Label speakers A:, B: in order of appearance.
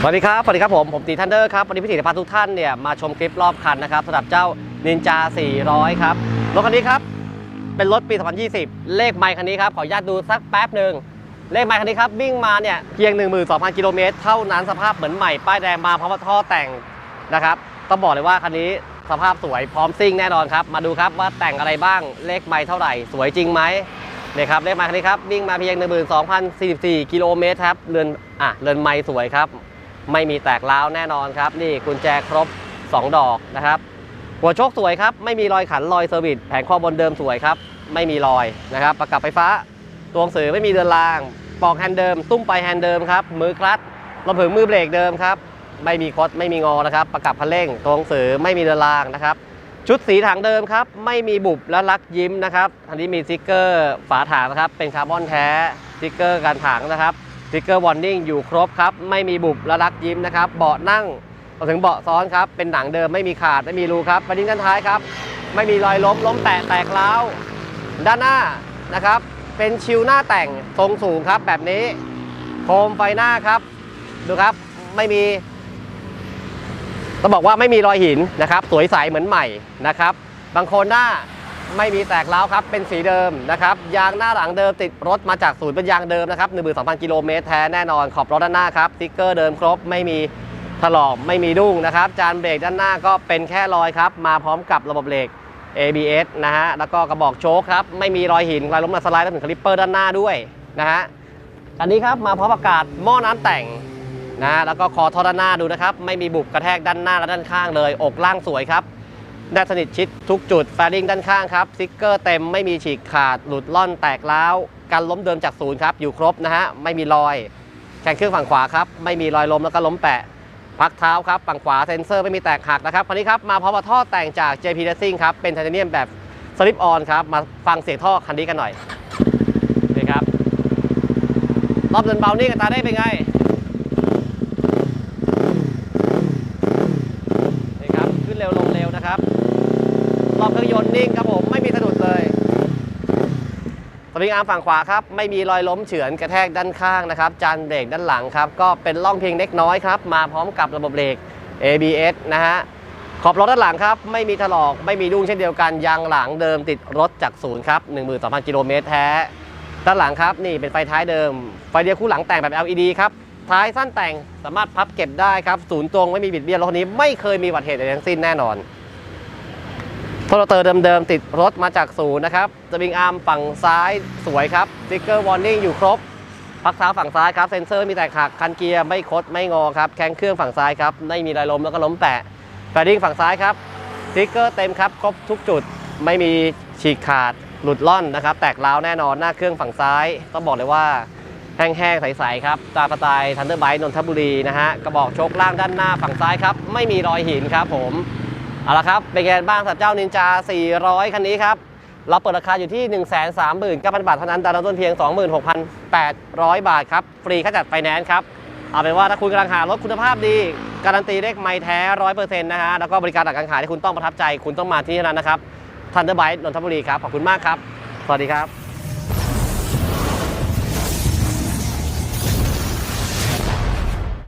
A: สวัสดีครับ สวัสดีครับผม ผมตีทันเดอร์ครับ วันนี้พี่ตีจะพาทุกท่านเนี่ยมาชมคลิปรอบคันนะครับสำหรับเจ้านินจา 400 ครับ รถคันนี้ครับ เป็นรถปี 2020 เลขไมค์คันนี้ครับ ขออนุญาตดูสักแป๊บหนึ่ง เลขไมค์คันนี้ครับ วิ่งมาเนี่ยเพียง 12,000 กิโลเมตรเท่านั้นสภาพเหมือนใหม่ ป้ายแดงมาพร้อมกับท่อแต่งนะครับ ต้องบอกเลยว่าคันนี้สภาพสวยพร้อมซิ่งแน่นอนครับ มาดูครับว่าแต่งอะไรบ้าง เลขไมค์เท่าไหร่ สวยจริงไหมเนี่ยครับเลขไมค์คันนี้ครับวิ่งมาเพียง 12,044 กิโลเมตรครับเรือนอะเรือนไมค์สวยครับ ไม่มีแตกร้าวแน่นอนครับ นี่กุญแจครบ 2 ดอกนะครับ หัวโชคสวยครับ ไม่มีรอยขันรอยเซอร์วิสแผงคอบนเดิมสวยครับ ไม่มีรอยนะครับ ประกับไฟฟ้าตัวหนังสือไม่มีเดือนราง ปอกแฮนด์เดิม ตุ้มไปแฮนด์เดิมครับ มือคลัตช์รวมถึงมือเบรกเดิมครับ ไม่มีคดไม่มีงอนะครับ ประกับคันเร่งตัวหนังสือไม่มีเดือนรางนะครับ ชุดสีถังเดิมครับ ไม่มีบุบและลักยิ้มนะครับ อันนี้มีสติกเกอร์ฝาถังนะครับ เป็นคาร์บอนแท้สติกเกอร์การถังนะครับ ติ๊กเกอร์วอร์นิ่งอยู่ครบครับ ไม่มีบุบและลักยิ้มนะครับ เบาะนั่งรวมถึงเบาะซ้อนครับ เป็นหนังเดิมไม่มีขาดไม่มีรูครับประดินกันท้ายครับ ไม่มีรอยล้มล้มแตะแตกร้าวด้านหน้านะครับ เป็นชิวหน้าแต่งทรงสูงครับ แบบนี้โคมไฟหน้าครับ ดูครับไม่มีต้องบอกว่าไม่มีรอยหินนะครับ สวยใสเหมือนใหม่นะครับ บางคนหน้า ไม่มีแตกร้าวครับ เป็นสีเดิมนะครับ ยางหน้าหลังเดิมติดรถมาจากศูนย์เป็นยางเดิมนะครับ12,000กิโลเมตรแท้แน่นอน ขอบรถด้านหน้าครับสติ๊กเกอร์เดิมครบ ไม่มีถลอกไม่มีดุ้งนะครับ จานเบรกด้านหน้าก็เป็นแค่รอยครับ มาพร้อมกับระบบเบรก ABS นะฮะ แล้วก็กระบอกโชคครับ ไม่มีรอยหินรอยล้มมาสไลด์รวมถึงคลิปเปอร์ด้านหน้าด้วยนะฮะอันนี้ครับมาพร้อมอากาศหม้อน้ำแต่งนะแล้วก็คอท่อด้านหน้าดูนะครับ ไม่มีบุบกระแทกด้านหน้าและด้านข้างเลย อกล่างสวยครับ แนบสนิทชิดทุกจุดแฟริงด้านข้างครับสติ๊กเกอร์เต็มไม่มีฉีกขาดหลุดล่อนแตกร้าวการล้มเดิมจากศูนย์ครับอยู่ครบนะฮะไม่มีรอยแขนเครื่องฝั่งขวาครับไม่มีรอยล้มแล้วก็ล้มแปะพักเท้าครับฝั่งขวาเซนเซอร์ไม่มีแตกหักนะครับคันนี้ครับมาพร้อมกับท่อแต่งจาก JP Racing ครับเป็นไทเทเนียมแบบสลิปออนครับมาฟังเสียงท่อคันนี้กันหน่อยนี่ครับรอบเดินเบานี่กับตาได้เป็นไง นี่ครับขึ้นเร็วลงเร็วนะครับรอบเครื่องยนต์นิ่งครับผมไม่มีสะดุดเลยสวิงอาร์มฝั่งขวาครับไม่มีรอยล้มเฉือนกระแทกด้านข้างนะครับจานเบรกด้านหลังครับก็เป็นร่องเพียงเล็กน้อยครับมาพร้อมกับระบบเบรก ABS นะฮะขอบรถด้านหลังครับไม่มีถลอกไม่มีดุ้งเช่นเดียวกันยางหลังเดิมติดรถจากศูนย์ครับ12,000กิโลเมตรแท้ด้านหลังครับนี่เป็นไฟท้ายเดิม ไฟเดียวคู่หลังแต่งแบบ LED ครับ ท้ายสั้นแต่งสามารถพับเก็บได้ครับศูนย์ตรงไม่มีบิดเบี้ยรถคันนี้ไม่เคยมีอุบัติเหตุใดทั้งสิ้นแน่นอนโทรเตอร์เดิมๆติดรถมาจากศูนย์นะครับสวิงอาร์มฝั่งซ้ายสวยครับสติ๊กเกอร์วอร์นิ่งอยู่ครบพักเท้าฝั่งซ้ายครับเซ็นเซอร์มีแตกหักคันเกียร์ไม่คดไม่งอครับแข้งเครื่องฝั่งซ้ายครับไม่มีรอยล้มแล้วก็ล้มแปะแฟดิ้งฝั่งซ้ายครับสติ๊กเกอร์เต็มครับครบทุกจุดไม่มีฉีกขาดหลุดล่อนนะครับ แตกร้าวแน่นอนหน้าเครื่องฝั่งซ้ายต้องบอกเลยว่า แห้งๆ ใสๆ ครับตาสไตล์ทันเดอร์ไบต์นนทบุรีนะฮะ กระบอกโชคล่างด้านหน้าฝั่งซ้ายครับ ไม่มีรอยหินครับผม เอาละครับ เป็นไงบ้างสำหรับเจ้านินจา 400 คันนี้ครับ เราเปิดราคาอยู่ที่ 1 3 9 0 0 0 บาทเท่านั้นดาวน์ต้นเพียง 26,800 บาทครับ ฟรีค่าจัดไฟแนนซ์ครับ เอาเป็นว่าถ้าคุณกำลังหารถคุณภาพดี การันตีเลขไม้แท้100%นะฮะ แล้วก็บริการหลักการขายที่คุณต้องประทับใจ คุณต้องมาที่นี่นั้นนะครับทันเดอร์ไบต์นนทบุรีครับ ขอบคุณมากครับ สวัสดีครับ